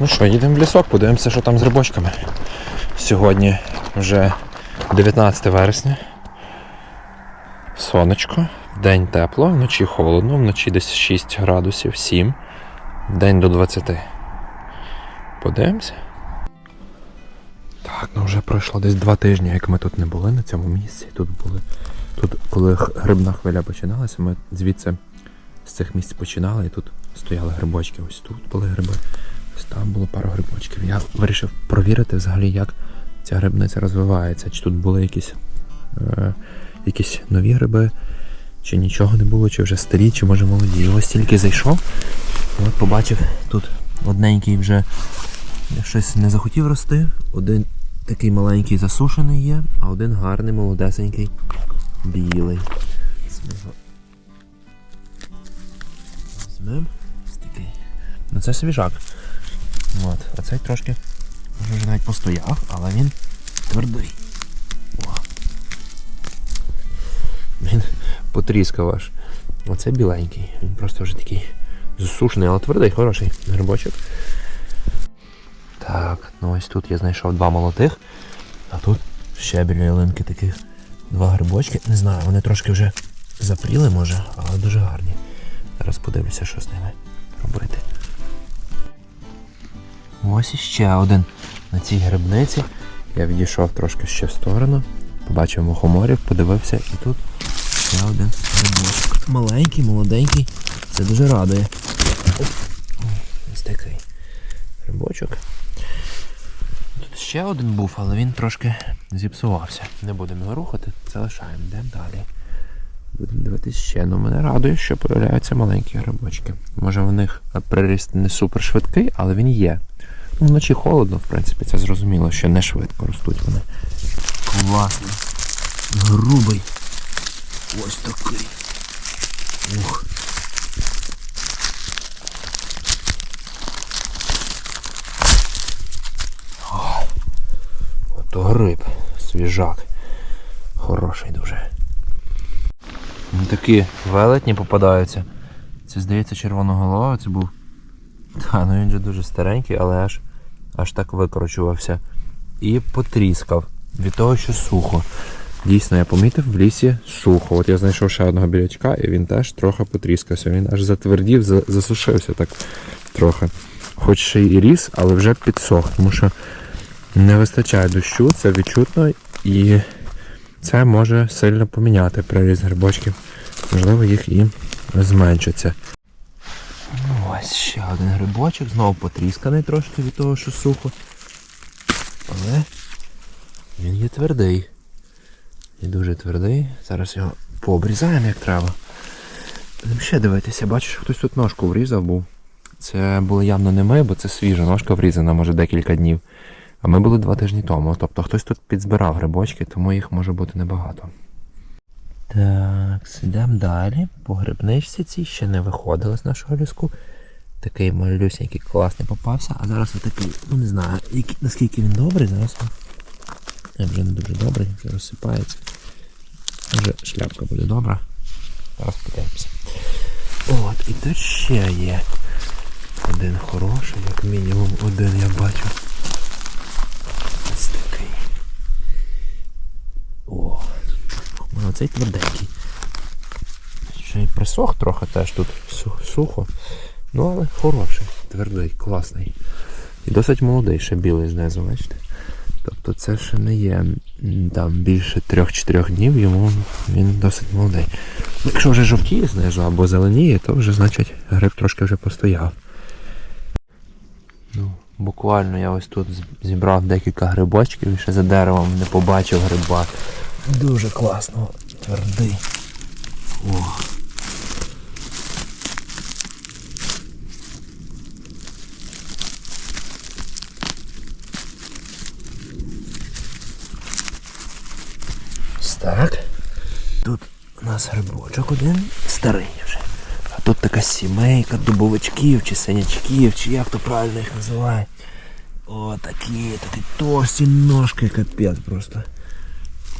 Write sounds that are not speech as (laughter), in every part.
Ну що, їдемо в лісок, подивимося, що там з грибочками. Сьогодні вже 19 вересня. Сонечко, день тепло, вночі холодно, вночі десь 6 градусів, 7, день до 20. Подивимося. Так, ну вже пройшло десь два тижні, як ми тут не були на цьому місці. Тут були. Тут, коли грибна хвиля починалася, ми звідси з цих місць починали і тут стояли грибочки. Ось тут були гриби, ось там було пару грибочків. Я вирішив провірити взагалі, як ця грибниця розвивається. Чи тут були якісь, е, якісь нові гриби, чи нічого не було, чи вже старі, чи може молоді. І ось тільки зайшов, от побачив тут одненький вже щось не захотів рости. Один такий маленький засушений є, а один гарний, молодесенький, білий. Сміга. Візьмем. Ось такий. Ну це свіжак. От. А цей трошки вже навіть постояв, але він твердий. О. Він потріскав аж. Оце біленький. Він просто вже такий засушений, але твердий, хороший грибочок. Так, ну ось тут я знайшов два молодих, а тут ще біля ялинки таких два грибочки. Не знаю, вони трошки вже запріли, може, але дуже гарні. Зараз подивлюся, що з ними робити. Ось іще один на цій грибниці. Я відійшов трошки ще в сторону, побачив мухоморів, подивився і тут ще один грибочок. Маленький, молоденький. Це дуже радує. Ось такий грибочок. Тут ще один був, але він трошки зіпсувався. Не будемо його рухати, це лишаємо. Йдемо далі. Будемо дивитися ще. Ну мене радує, що появляються маленькі грибочки. Може в них приріст не супер швидкий, але він є. Вночі холодно, в принципі, це зрозуміло, що не швидко ростуть вони. Класний. Грубий. Ось такий. Ух. Ото гриб, свіжак. Хороший дуже. Такі велетні попадаються. Це здається червоноголова, це був. Та, ну він же дуже старенький, але аж аж так викручувався. І потріскав від того, що сухо. Дійсно, я помітив в лісі сухо. От я знайшов ще одного білячка, і він теж трохи потріскався. Він аж затвердів, засушився так трохи. Хоч ще й ріс, але вже підсох, тому що не вистачає дощу, це відчутно, і це може сильно поміняти приріст грибочків. Можливо, їх і зменшиться. Ось ще один грибочок, знову потрісканий трошки від того, що сухо. Але він є твердий. І дуже твердий. Зараз його пообрізаємо як треба. Будемо ще дивитися, бачу, що хтось тут ножку врізав був. Це було явно не ми, бо це свіжа ножка врізана, може декілька днів. А ми були два тижні тому. Тобто хтось тут підзбирав грибочки, тому їх може бути небагато. Так, йдемо далі. По грибничці цій ще не виходили з нашого ліску. Такий малюсенький класний попався, а зараз отакий, ну не знаю, який- наскільки він добрий, зараз він Е, вже не дуже добрий, вже розсипається. Може шляпка буде добра. Зараз подивимося. От, і тут ще є один хороший, як мінімум один я бачу. Ось такий. О, ну, цей тверденький. Ще й присох трохи теж тут сухо. Ну але хороший, твердий, класний. І досить молодий, ще білий знизу, бачите? Тобто це ще не є там більше 3-4 днів, йому він досить молодий. Якщо вже жовтіє знизу або зеленіє, то вже значить гриб трошки вже постояв. Ну, буквально я ось тут зібрав декілька грибочків і ще за деревом не побачив гриба. Дуже класно, твердий. О. Ось так. Тут у нас грибочок один старий вже. А тут така сімейка дубовичків чи синячків, чи як то правильно їх називають. О, такі, такі товсті ножки, капець просто.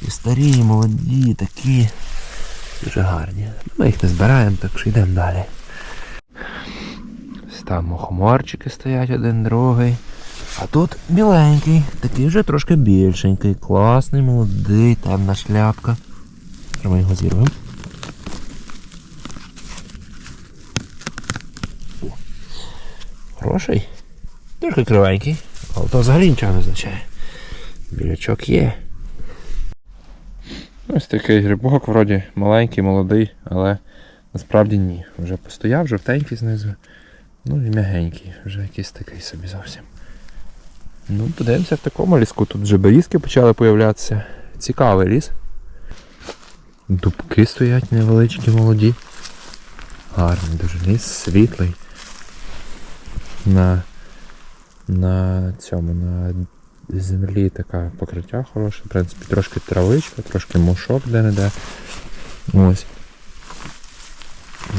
І старі, і молоді, такі. Дуже гарні. Ми їх не збираємо, так що йдемо далі. Там мухоморчики стоять один другий. А тут біленький, такий вже трошки більшенький, класний, молодий, темна шляпка. Ми його зірвемо. Хороший. Трохи кривенький, але то взагалі нічого не означає. Білячок є. Ось такий грибок, вроді маленький, молодий, але насправді ні. Вже постояв, жовтенький знизу. Ну і м'ягенький, вже якийсь такий собі зовсім. Ну, подивимося в такому ліску. Тут вже берізки почали появлятися. Цікавий ліс. Дубки стоять невеличкі, молоді. Гарний дуже ліс, світлий. На, на цьому, на землі таке покриття хороше. В принципі, трошки травичка, трошки мушок де-не-де. Ось.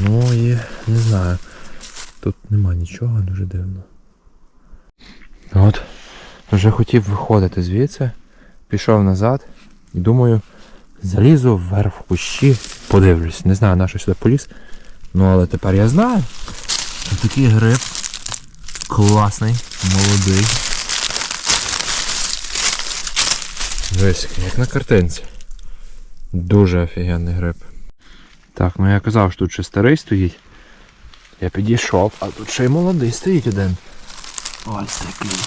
Ну і не знаю. Тут нема нічого, дуже дивно. От. Вже хотів виходити звідси, пішов назад і думаю, залізу вверх в кущі, подивлюсь. Не знаю, на що сюди поліз. Ну але тепер я знаю. Такий гриб класний, молодий. Дивись, як на картинці. Дуже офігенний гриб. Так, ну я казав, що тут ще старий стоїть. Я підійшов, а тут ще й молодий стоїть один. Ось такий.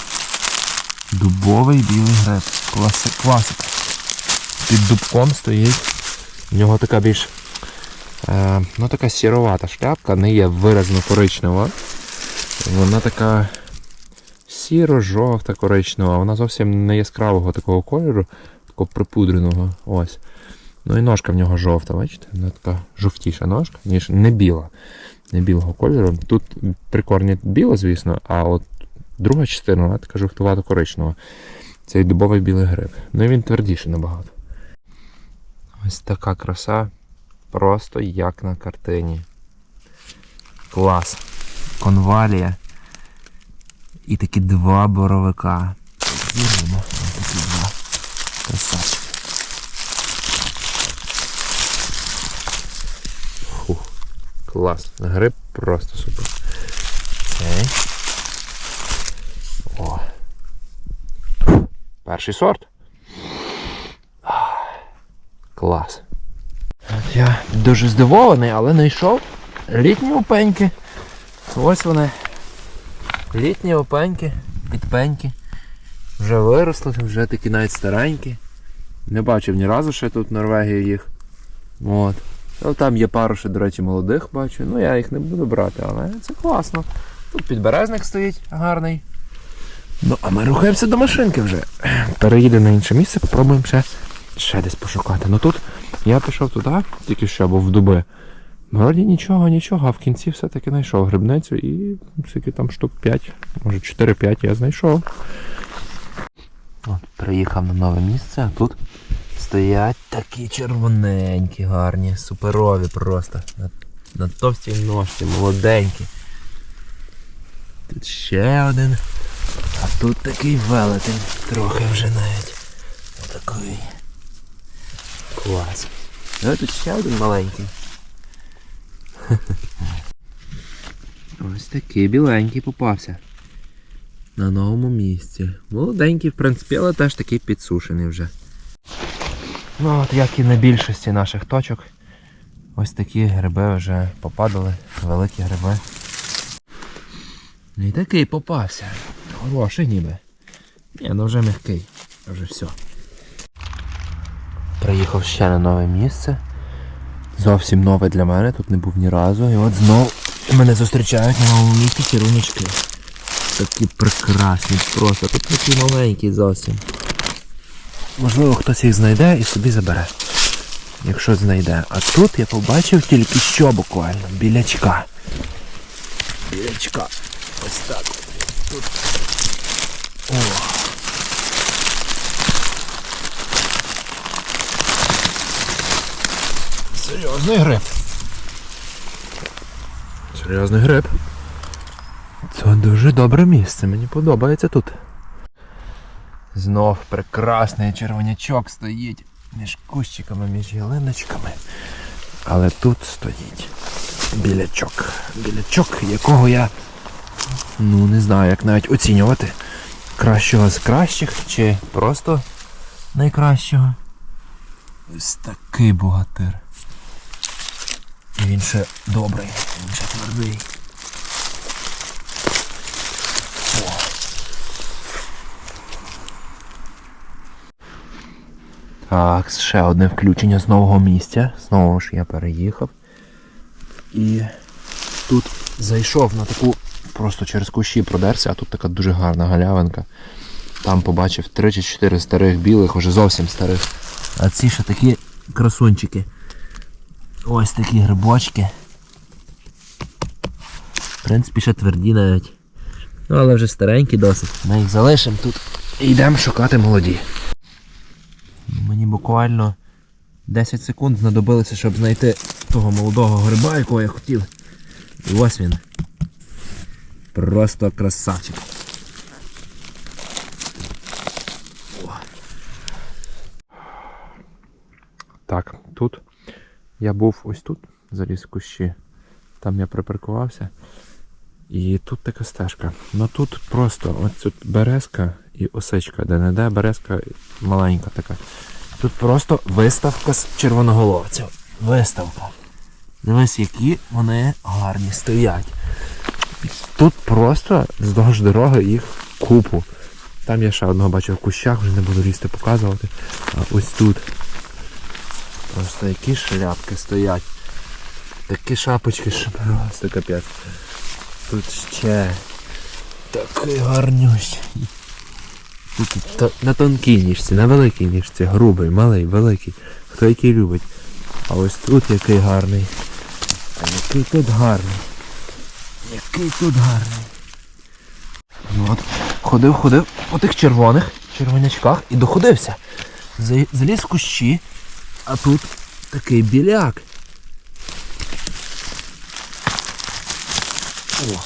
Дубовий білий. Класик, класика. Під дубком стоїть. В нього така більш е, ну така сіровата шляпка, не є виразно коричнева. Вона така сіро-жовта коричнева, вона зовсім не яскравого такого кольору, такого припудреного. Ось. Ну і ножка в нього жовта, бачите? Вона така жовтіша ножка, ніж не біла. Не білого кольору. Тут при корні біло, звісно, а от друга частина, вона така жовтувато коричнева. Цей дубовий білий гриб. Ну і він твердіший набагато. Ось така краса. Просто як на картині. Клас. Конвалія. І такі два боровика. Зірвемо. Такі два. Красавчики. Клас. Гриб просто супер. Цей. Перший сорт. Клас. Я дуже здивований, але знайшов літні опеньки. Ось вони. Літні опеньки, підпеньки. Вже виросли, вже такі навіть старенькі. Не бачив ні разу ще тут в Норвегії їх. От. Ну, там є пару ще, до речі, молодих бачу. Ну я їх не буду брати, але це класно. Тут підберезник стоїть гарний. Ну, а ми рухаємося до машинки вже. Переїдемо на інше місце, попробуємо ще, ще десь пошукати. Ну тут я пішов туди, тільки що був в дуби. Вроді нічого, нічого, а в кінці все-таки знайшов грибницю і скільки там штук 5, може 4-5 я знайшов. От, приїхав на нове місце, а тут стоять такі червоненькі, гарні, суперові просто. На, на товстій ножці, молоденькі. Тут ще один. А тут такий велетень, трохи вже навіть. Такий. Клас. Ну, тут ще один маленький. (laughs) Ось такий біленький попався. На новому місці. Молоденький, в принципі, але теж такий підсушений вже. Ну от як і на більшості наших точок. Ось такі гриби вже попадали, великі гриби. І такий попався. Хороший ніби. Ні, ну вже м'який. Вже все. Приїхав ще на нове місце. Зовсім нове для мене, тут не був ні разу. І от знов мене зустрічають на новому місці червонячки. Такі прекрасні просто. Тут такі маленькі зовсім. Можливо, хтось їх знайде і собі забере. Якщо знайде. А тут я побачив тільки що буквально. Білячка. Білячка. Ось так. Тут. О. Серйозний гриб. Серйозний гриб. Це дуже добре місце, мені подобається тут. Знов прекрасний червонячок стоїть між кущиками, між ялиночками. Але тут стоїть білячок. Білячок, якого я Ну, не знаю, як навіть оцінювати. Кращого з кращих чи просто найкращого. Ось такий богатир. І він ще добрий, він ще твердий. О. Так, ще одне включення з нового місця. Знову ж я переїхав. І тут зайшов на таку, просто через кущі продерся, а тут така дуже гарна галявинка. Там побачив 3 чи 4 старих білих, уже зовсім старих. А ці ще такі красунчики. Ось такі грибочки. В принципі, ще тверді навіть. Ну, але вже старенькі досить. Ми їх залишимо тут і йдемо шукати молоді. Мені буквально 10 секунд знадобилося, щоб знайти того молодого гриба, якого я хотів. І ось він. Просто красавчик. Так, тут я був ось тут, заліз в кущі. Там я припаркувався. І тут така стежка. Ну тут просто ось березка і осичка, де не де березка маленька така. Тут просто виставка з червоноголовців. Виставка. Дивись, які вони гарні стоять. Тут просто вздовж дороги їх купу. Там я ще одного бачив в кущах, вже не буду лізти показувати. А ось тут. Просто які шляпки стоять. Такі шапочки, що просто капець. Тут ще такий гарнющий. Тут на тонкій ніжці, на великій ніжці, грубий, малий, великий. Хто який любить. А ось тут який гарний. А який тут гарний. Який тут гарний. Ну от, ходив, ходив по тих червоних червонячках і доходився. Заліз в кущі, а тут такий біляк. О.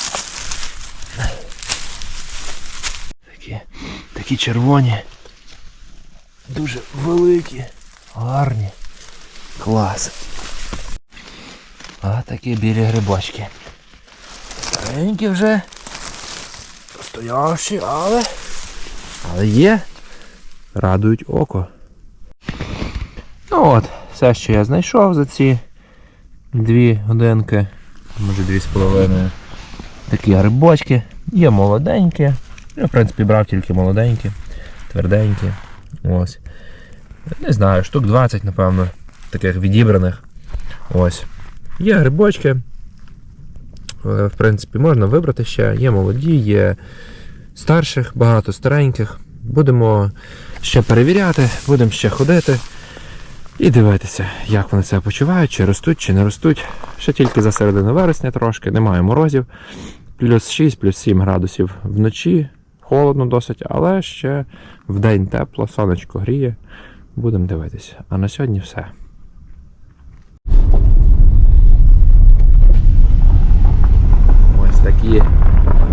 Такі, такі червоні. Дуже великі, гарні. Клас. А такі білі грибочки. Старенькі вже. Стоявші, але. Але є. Радують око. Ну от, все, що я знайшов за ці дві годинки, може дві з половиною. Такі грибочки. Є молоденькі. Я, в принципі, брав тільки молоденькі, тверденькі. Ось. Не знаю, штук 20, напевно, таких відібраних. Ось. Є грибочки. Е, В принципі, можна вибрати ще. Є молоді, є старших, багато стареньких. Будемо ще перевіряти, будемо ще ходити і дивитися, як вони себе почувають, чи ростуть, чи не ростуть. Ще тільки за середину вересня трошки, немає морозів. Плюс 6, плюс 7 градусів вночі. Холодно досить, але ще вдень тепло, сонечко гріє. Будемо дивитися. А на сьогодні все. Ось такі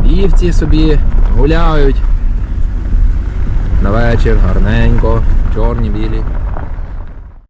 вівці собі гуляють. На вечір гарненько, чорні білі.